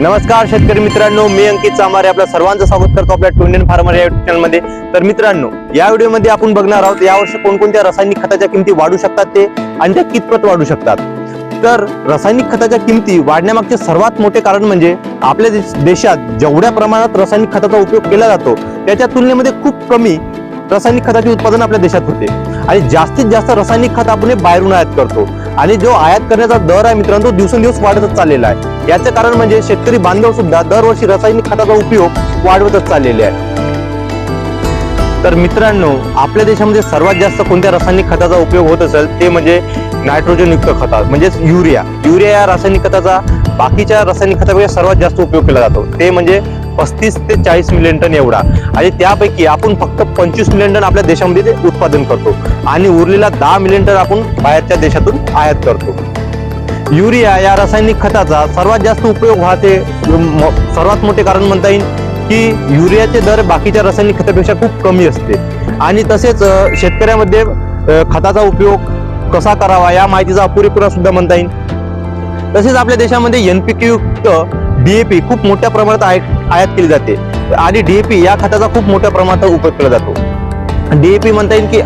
नमस्कार शेतकरी मित्रांनो मी अंकित चांबारे आपल्या सर्वांचं स्वागत करतो आपल्या ट्युनियन फार्मर या चॅनलमध्ये तर मित्रांनो या व्हिडिओमध्ये आपण बघणार आहोत यावर्षी कोणकोणत्या रासायनिक खताच्या किमती वाढू शकतात ते आणि त्या कितपत वाढू शकतात. तर रासायनिक खताच्या किमती वाढण्यामागचे सर्वात मोठे कारण म्हणजे आपल्या देश- देशात जेवढ्या प्रमाणात रासायनिक खताचा उपयोग केला जातो त्याच्या तुलनेमध्ये खूप कमी रासायनिक खताचे उत्पादन आपल्या देशात होते. आणि जास्तीत जास्त रासायनिक खत आपण हे बाहेरून आयात करतो. आणि जो आयात करण्याचा दर आहे मित्रांनो तो दिवसेंदिवस वाढतच चाललेला आहे. याचं कारण म्हणजे शेतकरी बांधव सुद्धा दरवर्षी रासायनिक खताचा उपयोग वाढवतच चाललेले आहे तर मित्रांनो आपल्या देशामध्ये सर्वात जास्त कोणत्या रासायनिक खताचा उपयोग होत असेल ते म्हणजे नायट्रोजन युक्त खतात म्हणजेच युरिया. युरिया या रासायनिक खताचा बाकीच्या रासायनिक खतापेक्षा सर्वात जास्त उपयोग केला जातो. ते म्हणजे पस्तीस ते चाळीस मिलियन टन एवढा. आणि त्यापैकी आपण फक्त पंचवीस मिलियन टन आपल्या देशामध्ये ते उत्पादन करतो. आणि उरलेला दहा मिलियन टन आपण बाहेरच्या देशातून आयात करतो. युरिया या रासायनिक खताचा सर्वात जास्त उपयोग व्हाते सर्वात मोठे कारण म्हणता येईल की युरियाचे दर बाकीच्या रासायनिक खतापेक्षा खूप कमी असते. आणि तसेच शेतकऱ्यामध्ये खताचा उपयोग कसा करावा या माहितीचा अपुरेपुरा सुद्धा म्हणता येईल. तसेच आपल्या देशामध्ये एनपीके युक्त डीएपी खूप मोठ्या प्रमाणात आयात आयात केली जाते. आणि डीएपी या खताचा खूप मोठ्या प्रमाणात उपयोग केला जातो. डीएपी म्हणता येईल की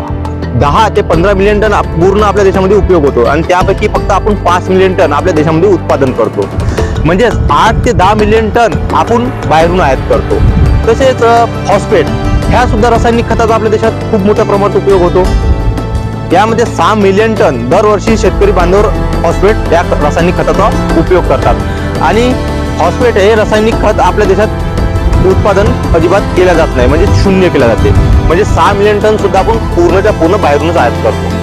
दहा ते पंधरा मिलियन टन पूर्ण आपल्या देशामध्ये उपयोग होतो. आणि त्यापैकी फक्त आपण पाच मिलियन टन आपल्या देशामध्ये उत्पादन करतो. म्हणजेच आठ ते दहा मिलियन टन आपण बाहेरून आयात करतो. तसेच फॉस्फेट ह्या सुद्धा रासायनिक खताचा आपल्या देशात खूप मोठ्या प्रमाणात उपयोग होतो. यामध्ये सहा मिलियन टन दरवर्षी शेतकरी बांधवर फॉस्फेट या रासायनिक खताचा उपयोग करतात. आणि फॉस्फेट हे रासायनिक खत आपल्या देशात उत्पादन अजिबात केलं जात नाही म्हणजे शून्य केलं जाते. म्हणजे सहा मिलियन टन सुद्धा आपण पूर्णच्या पूर्ण बाहेरूनच आयात करतो.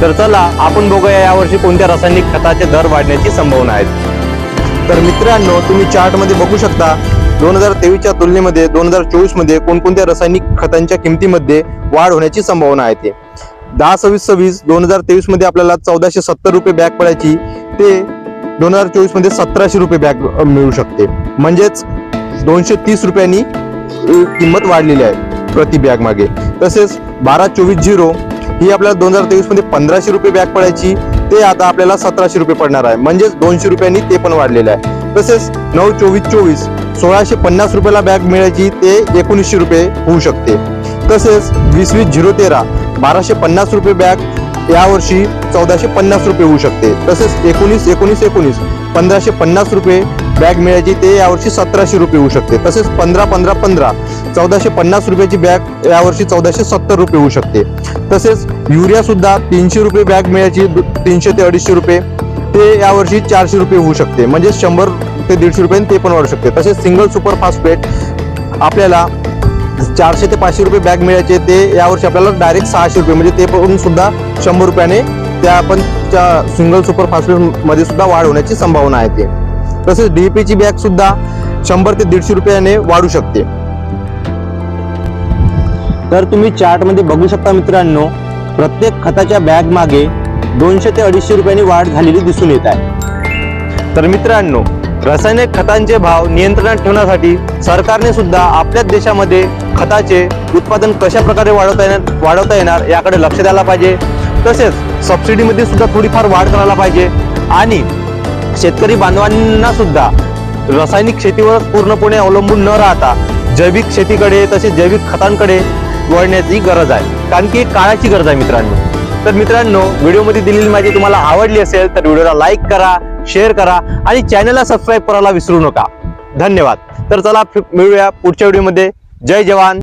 तर चला आपण बघूया यावर्षी कोणत्या रासायनिक खताचे दर वाढण्याची संभावना आहेत. तर मित्रांनो तुम्ही चार्टमध्ये बघू शकता दोन हजार तेवीसच्या तुलनेमध्ये दोन हजार चोवीसमध्ये कोणकोणत्या रासायनिक खतांच्या किमतीमध्ये वाढ होण्याची संभावना आहे ते. दहा सव्वीस सव्वीस दोन हजार तेवीसमध्ये आपल्याला चौदाशे सत्तर रुपये बॅग पडायची ते दोन हजार चोवीसमध्ये सतराशे रुपये बॅग मिळू शकते. म्हणजेच दोनशे तीस रुपयांनी किंमत वाढलेली आहे प्रति बॅग मागे. तसेच बारा चोवीस झिरो ही आपल्याला दोन हजार तेवीसमध्ये पंधराशे रुपये बॅग पडायची ते आता आपल्याला सतराशे रुपये पडणार आहे. म्हणजेच दोनशे रुपयांनी ते पण वाढलेलं आहे. तसेच नऊ चोवीस चोवीस सोळाशे पन्नास रुपयाला बॅग मिळायची ते एकोणीसशे रुपये होऊ शकते. तसेच वीस वीस झिरो तेरा बाराशे पन्नास रुपये बॅग यावर्षी चौदाशे पन्नास रुपये होऊ शकते. तसेच एकोणीस एकोणीस एकोणीस पंधराशे पन्नास रुपये बॅग मिळायची ते यावर्षी सतराशे रुपये होऊ शकते. तसेच पंधरा पंधरा पंधरा चौदाशे पन्नास रुपयाची बॅग यावर्षी चौदाशे सत्तर रुपये होऊ शकते. तसेच युरियासुद्धा तीनशे रुपये बॅग मिळायची दु- तीनशे ते अडीचशे रुपये ते यावर्षी चारशे रुपये होऊ शकते. म्हणजे शंभर ते दीडशे रुपये ते पण वाढू शकते. तसेच सिंगल सुपर फास्फेट आपल्याला चारशे ते पाचशे रुपये बॅग मिळायचे. ते यावर्षी आपल्याला डायरेक्ट सहाशे रुपये. म्हणजे ते पण सुद्धा शंभर रुपयाने त्या आपण त्या सिंगल सुपर फास्टमध्ये सुद्धा वाढ होण्याची संभावना आहे ते. तसेच डीपीची ची बॅग सुद्धा शंभर ते दीडशे रुपयाने वाढू शकते. तर तुम्ही चार्टमध्ये बघू शकता मित्रांनो प्रत्येक खताच्या बॅग मागे दोनशे ते अडीचशे रुपयांनी वाढ झालेली दिसून येत आहे. तर मित्रांनो रासायनिक खतांचे भाव नियंत्रणात ठेवण्यासाठी सरकारने सुद्धा आपल्याच देशामध्ये खताचे उत्पादन कशा प्रकारे वाढवता येणार वाढवता येणार याकडे लक्ष द्यायला पाहिजे. तसेच सबसिडीमध्ये सुद्धा थोडीफार वाढ करायला पाहिजे. आणि शेतकरी बांधवांना सुद्धा रासायनिक शेतीवर पूर्णपणे अवलंबून न राहता जैविक शेतीकडे तसेच जैविक खतांकडे वळण्याची गरज आहे. कारण की एक काळाची गरज आहे मित्रांनो. तर मित्रांनो व्हिडिओमध्ये दिलेली माहिती तुम्हाला आवडली असेल तर व्हिडिओला लाईक करा. शेअर करा आणि चॅनलला सबस्क्राईब करायला विसरू नका. धन्यवाद. तर चला मिळूया पुढच्या व्हिडिओमध्ये. जय जवान.